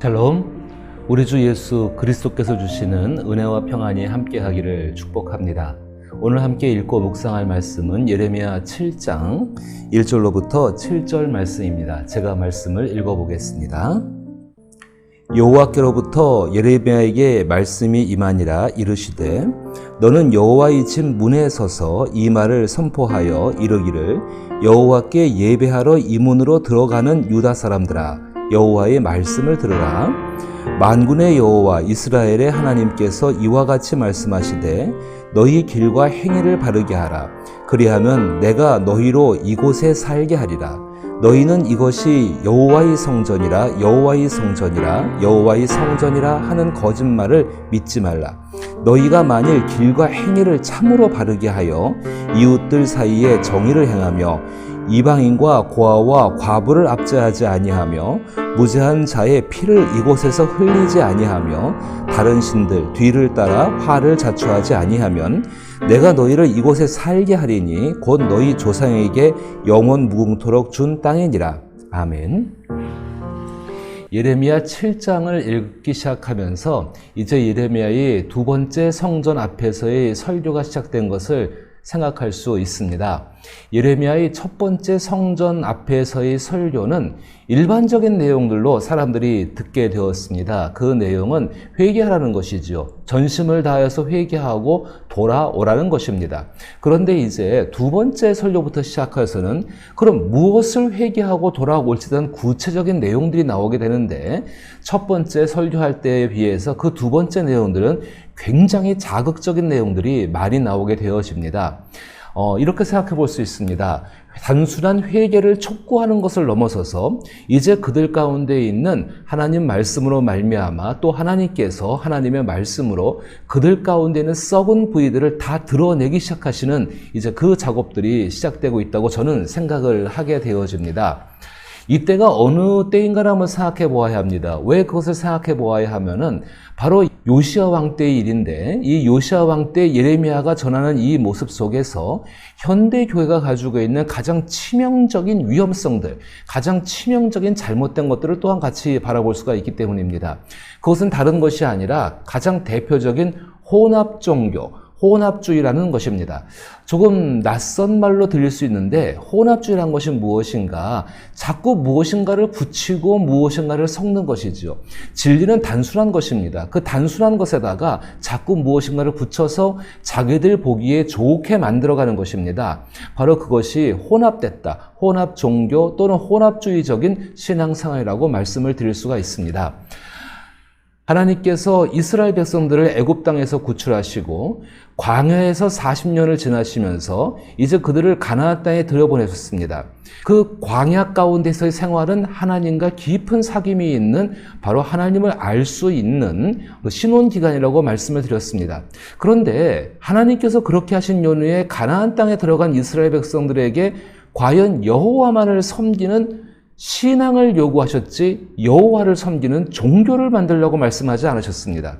샬롬. 우리 주 예수 그리스도께서 주시는 은혜와 평안이 함께하기를 축복합니다. 오늘 함께 읽고 묵상할 말씀은 예레미야 7장 1절로부터 7절 말씀입니다. 제가 말씀을 읽어보겠습니다. 여호와께로부터 예레미야에게 말씀이 임하니라 이르시되 너는 여호와의 집 문에 서서 이 말을 선포하여 이르기를 여호와께 예배하러 이 문으로 들어가는 유다 사람들아 여호와의 말씀을 들으라. 만군의 여호와 이스라엘의 하나님께서 이와 같이 말씀하시되 너희 길과 행위를 바르게 하라. 그리하면 내가 너희로 이곳에 살게 하리라. 너희는 이것이 여호와의 성전이라 여호와의 성전이라 여호와의 성전이라 하는 거짓말을 믿지 말라. 너희가 만일 길과 행위를 참으로 바르게 하여 이웃들 사이에 정의를 행하며 이방인과 고아와 과부를 압제하지 아니하며 무죄한 자의 피를 이곳에서 흘리지 아니하며 다른 신들 뒤를 따라 화를 자초하지 아니하면 내가 너희를 이곳에 살게 하리니 곧 너희 조상에게 영원 무궁토록 준 땅이니라. 아멘. 예레미야 7장을 읽기 시작하면서 이제 예레미야의 두 번째 성전 앞에서의 설교가 시작된 것을 생각할 수 있습니다. 예레미야의 첫 번째 성전 앞에서의 설교는 일반적인 내용들로 사람들이 듣게 되었습니다. 그 내용은 회개하라는 것이지요. 전심을 다해서 회개하고 돌아오라는 것입니다. 그런데 이제 두 번째 설교부터 시작해서는 그럼 무엇을 회개하고 돌아올지 대한 구체적인 내용들이 나오게 되는데 첫 번째 설교할 때에 비해서 그 두 번째 내용들은 굉장히 자극적인 내용들이 많이 나오게 되어집니다. 어, 이렇게 생각해 볼 수 있습니다. 단순한 회개를 촉구하는 것을 넘어서서 이제 그들 가운데 있는 하나님 말씀으로 말미암아 또 하나님께서 하나님의 말씀으로 그들 가운데 있는 썩은 부위들을 다 드러내기 시작하시는 이제 그 작업들이 시작되고 있다고 저는 생각을 하게 되어집니다. 이때가 어느 때인가를 한번 생각해 보아야 합니다. 왜 그것을 생각해 보아야 하면은 바로 요시아 왕 때의 일인데 이 요시아 왕 때 예레미야가 전하는 이 모습 속에서 현대 교회가 가지고 있는 가장 치명적인 위험성들, 가장 치명적인 잘못된 것들을 또한 같이 바라볼 수가 있기 때문입니다. 그것은 다른 것이 아니라 가장 대표적인 혼합 종교, 혼합주의라는 것입니다. 조금 낯선 말로 들릴 수 있는데 혼합주의란 것이 무엇인가? 자꾸 무엇인가를 붙이고 무엇인가를 섞는 것이지요. 진리는 단순한 것입니다. 그 단순한 것에다가 자꾸 무엇인가를 붙여서 자기들 보기에 좋게 만들어가는 것입니다. 바로 그것이 혼합됐다. 혼합 종교 또는 혼합주의적인 신앙상이라고 말씀을 드릴 수가 있습니다. 하나님께서 이스라엘 백성들을 애굽 땅에서 구출하시고 광야에서 40년을 지나시면서 이제 그들을 가나안 땅에 들여보내셨습니다. 그 광야 가운데서의 생활은 하나님과 깊은 사귐이 있는 바로 하나님을 알 수 있는 그 신혼 기간이라고 말씀을 드렸습니다. 그런데 하나님께서 그렇게 하신 연후에 가나안 땅에 들어간 이스라엘 백성들에게 과연 여호와만을 섬기는 신앙을 요구하셨지 여호와를 섬기는 종교를 만들려고 말씀하지 않으셨습니다.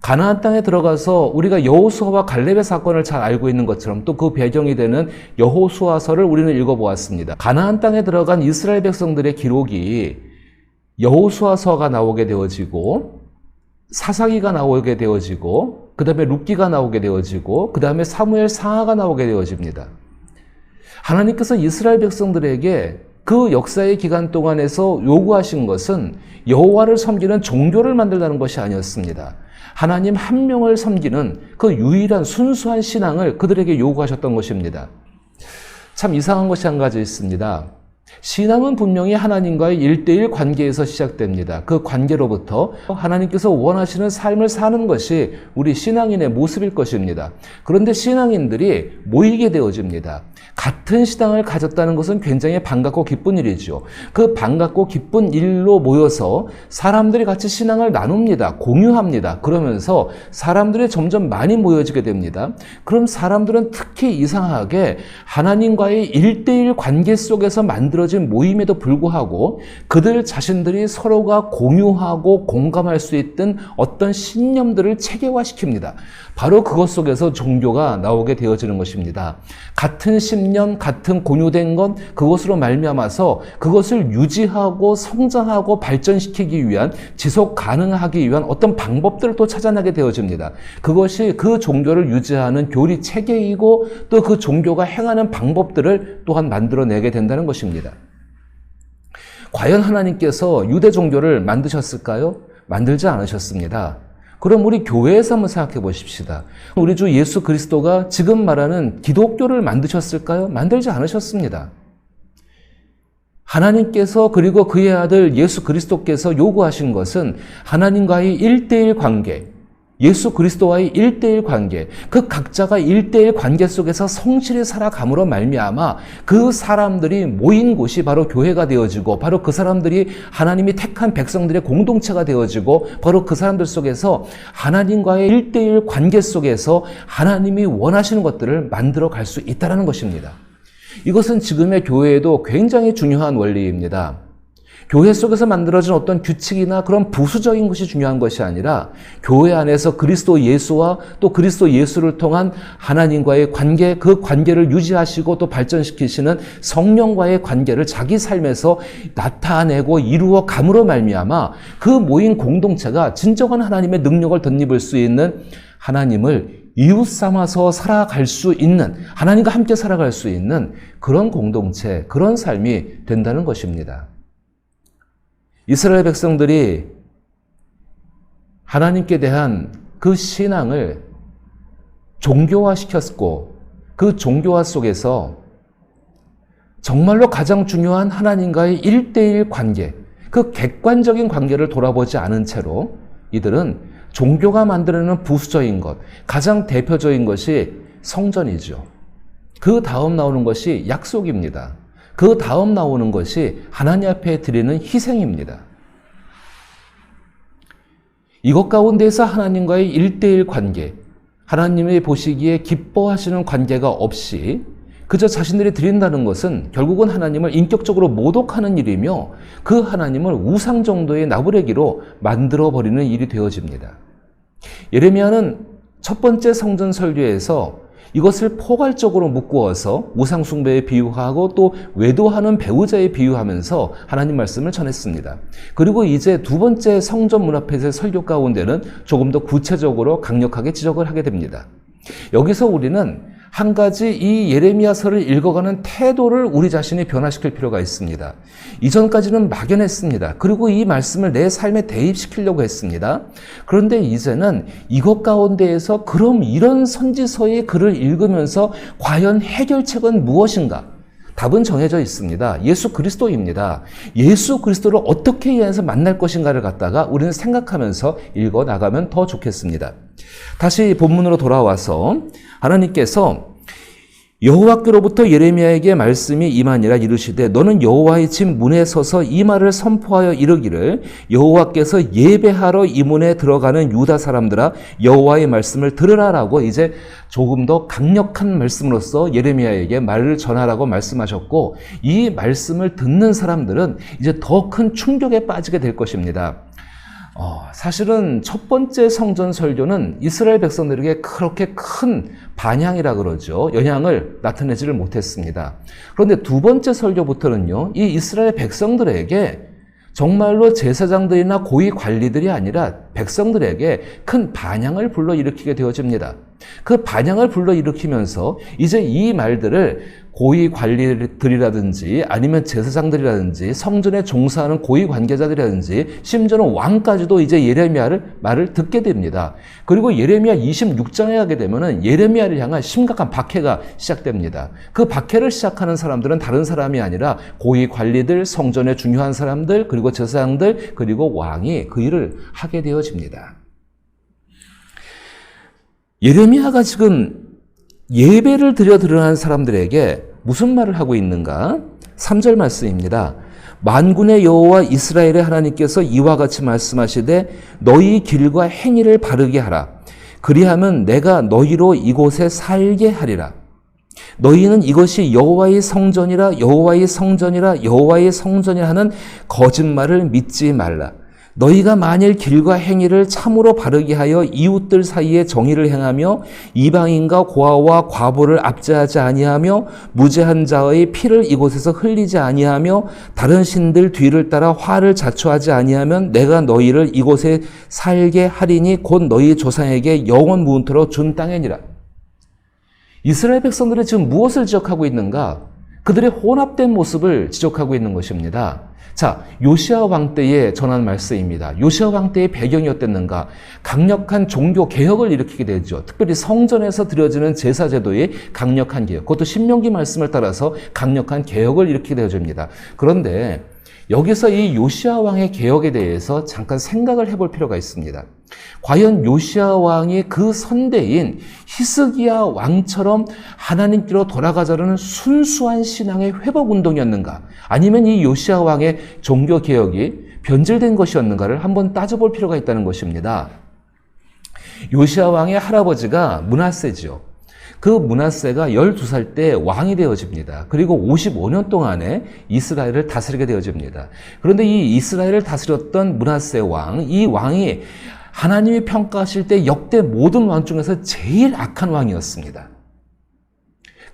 가나안 땅에 들어가서 우리가 여호수아와 갈렙의 사건을 잘 알고 있는 것처럼 또 그 배경이 되는 여호수아서를 우리는 읽어보았습니다. 가나안 땅에 들어간 이스라엘 백성들의 기록이 여호수아서가 나오게 되어지고 사사기가 나오게 되어지고 그 다음에 룻기가 나오게 되어지고 그 다음에 사무엘 상하가 나오게 되어집니다. 하나님께서 이스라엘 백성들에게 그 역사의 기간 동안에서 요구하신 것은 여호와를 섬기는 종교를 만들라는 것이 아니었습니다. 하나님 한 명을 섬기는 그 유일한 순수한 신앙을 그들에게 요구하셨던 것입니다. 참 이상한 것이 한 가지 있습니다. 신앙은 분명히 하나님과의 일대일 관계에서 시작됩니다. 그 관계로부터 하나님께서 원하시는 삶을 사는 것이 우리 신앙인의 모습일 것입니다. 그런데 신앙인들이 모이게 되어집니다. 같은 신앙을 가졌다는 것은 굉장히 반갑고 기쁜 일이죠. 그 반갑고 기쁜 일로 모여서 사람들이 같이 신앙을 나눕니다. 공유합니다. 그러면서 사람들이 점점 많이 모여지게 됩니다. 그럼 사람들은 특히 이상하게 하나님과의 일대일 관계 속에서 만들어 만들어진 모임에도 불구하고 그들 자신들이 서로가 공유하고 공감할 수 있던 어떤 신념들을 체계화시킵니다. 바로 그것 속에서 종교가 나오게 되어지는 것입니다. 같은 신념, 같은 공유된 것 그것으로 말미암아서 그것을 유지하고 성장하고 발전시키기 위한 지속 가능하기 위한 어떤 방법들을 또 찾아나게 되어집니다. 그것이 그 종교를 유지하는 교리 체계이고 또 그 종교가 행하는 방법들을 또한 만들어내게 된다는 것입니다. 과연 하나님께서 유대 종교를 만드셨을까요? 만들지 않으셨습니다. 그럼 우리 교회에서 한번 생각해 보십시다. 우리 주 예수 그리스도가 지금 말하는 기독교를 만드셨을까요? 만들지 않으셨습니다. 하나님께서 그리고 그의 아들 예수 그리스도께서 요구하신 것은 하나님과의 일대일 관계, 예수 그리스도와의 일대일 관계, 그 각자가 일대일 관계 속에서 성실히 살아감으로 말미암아 그 사람들이 모인 곳이 바로 교회가 되어지고 바로 그 사람들이 하나님이 택한 백성들의 공동체가 되어지고 바로 그 사람들 속에서 하나님과의 일대일 관계 속에서 하나님이 원하시는 것들을 만들어 갈 수 있다는 것입니다. 이것은 지금의 교회에도 굉장히 중요한 원리입니다. 교회 속에서 만들어진 어떤 규칙이나 그런 부수적인 것이 중요한 것이 아니라 교회 안에서 그리스도 예수와 또 그리스도 예수를 통한 하나님과의 관계, 그 관계를 유지하시고 또 발전시키시는 성령과의 관계를 자기 삶에서 나타내고 이루어 감으로 말미암아 그 모인 공동체가 진정한 하나님의 능력을 덧입을 수 있는 하나님을 이웃 삼아서 살아갈 수 있는 하나님과 함께 살아갈 수 있는 그런 공동체, 그런 삶이 된다는 것입니다. 이스라엘 백성들이 하나님께 대한 그 신앙을 종교화 시켰고 그 종교화 속에서 정말로 가장 중요한 하나님과의 일대일 관계, 그 객관적인 관계를 돌아보지 않은 채로 이들은 종교가 만들어내는 부수적인 것, 가장 대표적인 것이 성전이죠. 그 다음 나오는 것이 약속입니다. 그 다음 나오는 것이 하나님 앞에 드리는 희생입니다. 이것 가운데서 하나님과의 일대일 관계, 하나님의 보시기에 기뻐하시는 관계가 없이 그저 자신들이 드린다는 것은 결국은 하나님을 인격적으로 모독하는 일이며 그 하나님을 우상 정도의 나부레기로 만들어 버리는 일이 되어집니다. 예레미야는 첫 번째 성전 설교에서 이것을 포괄적으로 묶어서 우상숭배에 비유하고 또 외도하는 배우자에 비유하면서 하나님 말씀을 전했습니다. 그리고 이제 두 번째 성전 문 앞에서의 설교 가운데는 조금 더 구체적으로 강력하게 지적을 하게 됩니다. 여기서 우리는 한 가지 이 예레미야서를 읽어가는 태도를 우리 자신이 변화시킬 필요가 있습니다. 이전까지는 막연했습니다. 그리고 이 말씀을 내 삶에 대입시키려고 했습니다. 그런데 이제는 이것 가운데에서 그럼 이런 선지서의 글을 읽으면서 과연 해결책은 무엇인가? 답은 정해져 있습니다. 예수 그리스도입니다. 예수 그리스도를 어떻게 해서 만날 것인가를 갖다가 우리는 생각하면서 읽어 나가면 더 좋겠습니다. 다시 본문으로 돌아와서 하나님께서 여호와께로부터 예레미야에게 말씀이 임하니라 이르시되 너는 여호와의 집 문에 서서 이 말을 선포하여 이르기를 여호와께서 예배하러 이 문에 들어가는 유다 사람들아 여호와의 말씀을 들으라라고 이제 조금 더 강력한 말씀으로서 예레미야에게 말을 전하라고 말씀하셨고 이 말씀을 듣는 사람들은 이제 더 큰 충격에 빠지게 될 것입니다. 어, 사실은 첫 번째 성전 설교는 이스라엘 백성들에게 그렇게 큰 반향이라 그러죠. 영향을 나타내지를 못했습니다. 그런데 두 번째 설교부터는요, 이 이스라엘 백성들에게 정말로 제사장들이나 고위 관리들이 아니라 백성들에게 큰 반향을 불러일으키게 되어집니다. 그 반향을 불러일으키면서 이제 이 말들을 고위 관리들이라든지 아니면 제사장들이라든지 성전에 종사하는 고위 관계자들이라든지 심지어는 왕까지도 이제 예레미야를 말을 듣게 됩니다. 그리고 예레미야 26장에 가게 되면은 예레미야를 향한 심각한 박해가 시작됩니다. 그 박해를 시작하는 사람들은 다른 사람이 아니라 고위 관리들, 성전의 중요한 사람들, 그리고 제사장들, 그리고 왕이 그 일을 하게 되어집니다. 예레미야가 지금 예배를 드려 드러난 사람들에게 무슨 말을 하고 있는가? 3절 말씀입니다. 만군의 여호와 이스라엘의 하나님께서 이와 같이 말씀하시되 너희 길과 행위를 바르게 하라. 그리하면 내가 너희로 이곳에 살게 하리라. 너희는 이것이 여호와의 성전이라 여호와의 성전이라 여호와의 성전이라 하는 거짓말을 믿지 말라. 너희가 만일 길과 행위를 참으로 바르게 하여 이웃들 사이에 정의를 행하며 이방인과 고아와 과부를 압제하지 아니하며 무죄한 자의 피를 이곳에서 흘리지 아니하며 다른 신들 뒤를 따라 화를 자초하지 아니하면 내가 너희를 이곳에 살게 하리니 곧 너희 조상에게 영원 무은토로 준 땅이니라. 이스라엘 백성들은 지금 무엇을 지적하고 있는가? 그들의 혼합된 모습을 지적하고 있는 것입니다. 자, 요시아 왕 때에 전한 말씀입니다. 요시아 왕 때의 배경이 어땠는가? 강력한 종교 개혁을 일으키게 되죠. 특별히 성전에서 드려지는 제사 제도의 강력한 개혁. 그것도 신명기 말씀을 따라서 강력한 개혁을 일으키게 되어집니다. 그런데 여기서 이 요시아 왕의 개혁에 대해서 잠깐 생각을 해볼 필요가 있습니다. 과연 요시아 왕이 그 선대인 히스기야 왕처럼 하나님께로 돌아가자는 순수한 신앙의 회복 운동이었는가? 아니면 이 요시아 왕의 종교 개혁이 변질된 것이었는가를 한번 따져볼 필요가 있다는 것입니다. 요시아 왕의 할아버지가 문하세지요. 그 문하세가 12살 때 왕이 되어집니다. 그리고 55년 동안에 이스라엘을 다스리게 되어집니다. 그런데 이 이스라엘을 다스렸던 문하세 왕, 이 왕이 하나님이 평가하실 때 역대 모든 왕 중에서 제일 악한 왕이었습니다.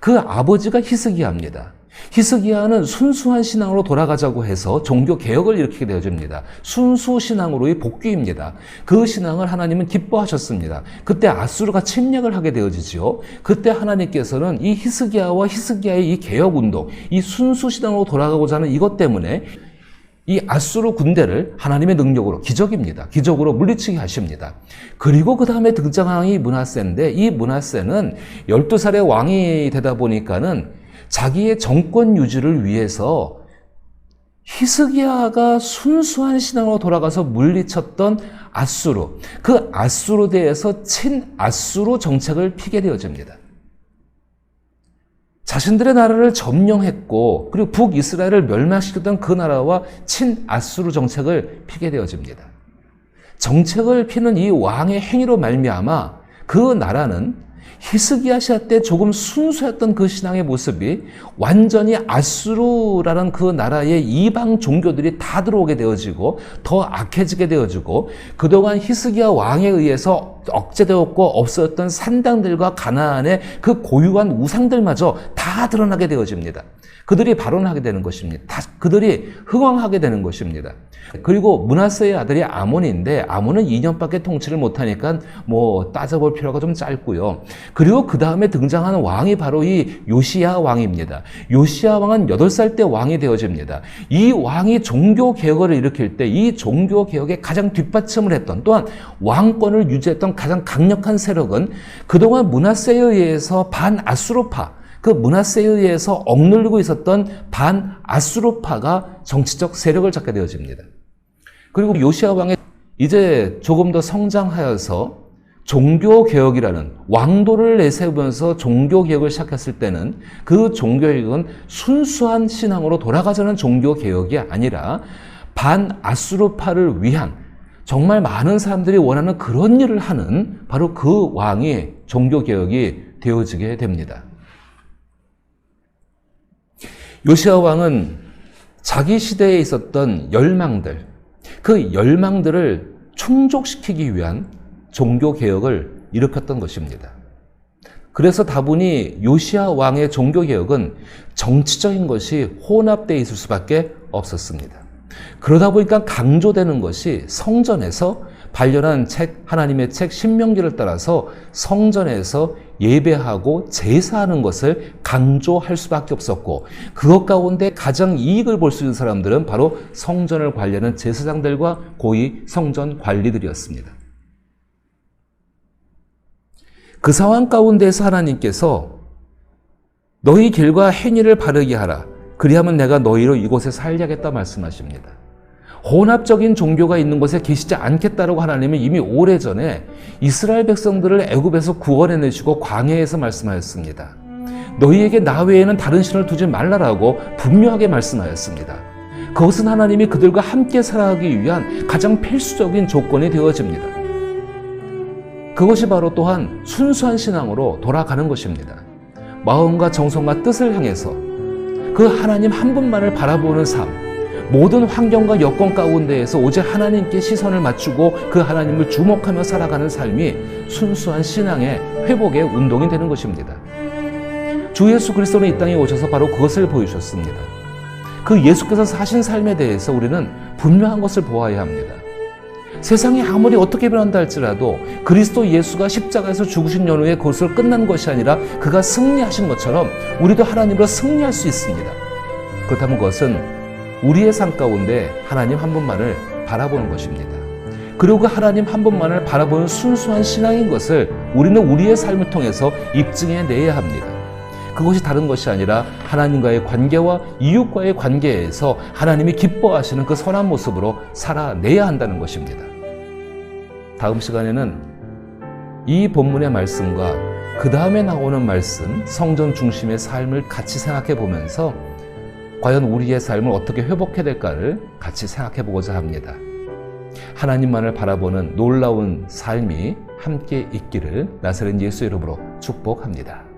그 아버지가 히스기야입니다. 히스기야는 순수한 신앙으로 돌아가자고 해서 종교 개혁을 일으키게 되어집니다. 순수 신앙으로의 복귀입니다. 그 신앙을 하나님은 기뻐하셨습니다. 그때 아수르가 침략을 하게 되어지지요. 그때 하나님께서는 이 히스기야와 히스기야의 이 개혁 운동, 이 순수 신앙으로 돌아가고자 하는 이것 때문에 이 아수르 군대를 하나님의 능력으로 기적입니다. 기적으로 물리치게 하십니다. 그리고 그 다음에 등장한 왕이 문하세인데 이 문하세는 12살의 왕이 되다 보니까는 자기의 정권 유지를 위해서 히스기야가 순수한 신앙으로 돌아가서 물리쳤던 아수르, 그 아수르 대에서 친 아수르 정책을 피게 되어집니다. 자신들의 나라를 점령했고 그리고 북이스라엘을 멸망시켰던 그 나라와 친 아수르 정책을 피게 되어집니다. 정책을 피는 이 왕의 행위로 말미암아 그 나라는 히스기야 시아 때 조금 순수했던 그 신앙의 모습이 완전히 아수르라는 그 나라의 이방 종교들이 다 들어오게 되어지고 더 악해지게 되어지고 그동안 히스기야 왕에 의해서 억제되었고 없었던 산당들과 가나안의 그 고유한 우상들마저 다 드러나게 되어집니다. 그들이 발언하게 되는 것입니다. 다 그들이 흥왕하게 되는 것입니다. 그리고 문하세의 아들이 아몬인데 아몬은 2년밖에 통치를 못하니까 뭐 따져볼 필요가 좀 짧고요. 그리고 그 다음에 등장하는 왕이 바로 이 요시야 왕입니다. 요시야 왕은 8살 때 왕이 되어집니다. 이 왕이 종교 개혁을 일으킬 때 이 종교 개혁에 가장 뒷받침을 했던 또한 왕권을 유지했던 가장 강력한 세력은 그동안 문하세에 의해서 반아수르파 그 문하세에 의해서 억눌리고 있었던 반아수르파가 정치적 세력을 잡게 되어집니다. 그리고 요시아 왕의 이제 조금 더 성장하여서 종교 개혁이라는 왕도를 내세우면서 종교 개혁을 시작했을 때는 그 종교 개혁은 순수한 신앙으로 돌아가자는 종교 개혁이 아니라 반아수르파를 위한 정말 많은 사람들이 원하는 그런 일을 하는 바로 그 왕이 종교 개혁이 되어지게 됩니다. 요시아 왕은 자기 시대에 있었던 열망들, 그 열망들을 충족시키기 위한 종교 개혁을 일으켰던 것입니다. 그래서 다분히 요시아 왕의 종교 개혁은 정치적인 것이 혼합되어 있을 수밖에 없었습니다. 그러다 보니까 강조되는 것이 성전에서 발견한 책, 하나님의 책 신명기를 따라서 성전에서 예배하고 제사하는 것을 강조할 수밖에 없었고 그것 가운데 가장 이익을 볼 수 있는 사람들은 바로 성전을 관리하는 제사장들과 고위 성전 관리들이었습니다. 그 상황 가운데서 하나님께서 너희 길과 행위를 바르게 하라. 그리하면 내가 너희로 이곳에 살려겠다 말씀하십니다. 혼합적인 종교가 있는 곳에 계시지 않겠다라고 하나님은 이미 오래전에 이스라엘 백성들을 애굽에서 구원해 내시고 광야에서 말씀하였습니다. 너희에게 나 외에는 다른 신을 두지 말라라고 분명하게 말씀하였습니다. 그것은 하나님이 그들과 함께 살아가기 위한 가장 필수적인 조건이 되어집니다. 그것이 바로 또한 순수한 신앙으로 돌아가는 것입니다. 마음과 정성과 뜻을 향해서 그 하나님 한 분만을 바라보는 삶, 모든 환경과 여건 가운데에서 오직 하나님께 시선을 맞추고 그 하나님을 주목하며 살아가는 삶이 순수한 신앙의 회복의 운동이 되는 것입니다. 주 예수 그리스도는 이 땅에 오셔서 바로 그것을 보여주셨습니다. 그 예수께서 사신 삶에 대해서 우리는 분명한 것을 보아야 합니다. 세상이 아무리 어떻게 변한다 할지라도 그리스도 예수가 십자가에서 죽으신 연후에 그것을 끝난 것이 아니라 그가 승리하신 것처럼 우리도 하나님으로 승리할 수 있습니다. 그렇다면 그것은 우리의 삶 가운데 하나님 한 분만을 바라보는 것입니다. 그리고 그 하나님 한 분만을 바라보는 순수한 신앙인 것을 우리는 우리의 삶을 통해서 입증해 내야 합니다. 그것이 다른 것이 아니라 하나님과의 관계와 이웃과의 관계에서 하나님이 기뻐하시는 그 선한 모습으로 살아내야 한다는 것입니다. 다음 시간에는 이 본문의 말씀과 그 다음에 나오는 말씀, 성전 중심의 삶을 같이 생각해 보면서 과연 우리의 삶을 어떻게 회복해야 될까를 같이 생각해 보고자 합니다. 하나님만을 바라보는 놀라운 삶이 함께 있기를 나사렛 예수 이름으로 축복합니다.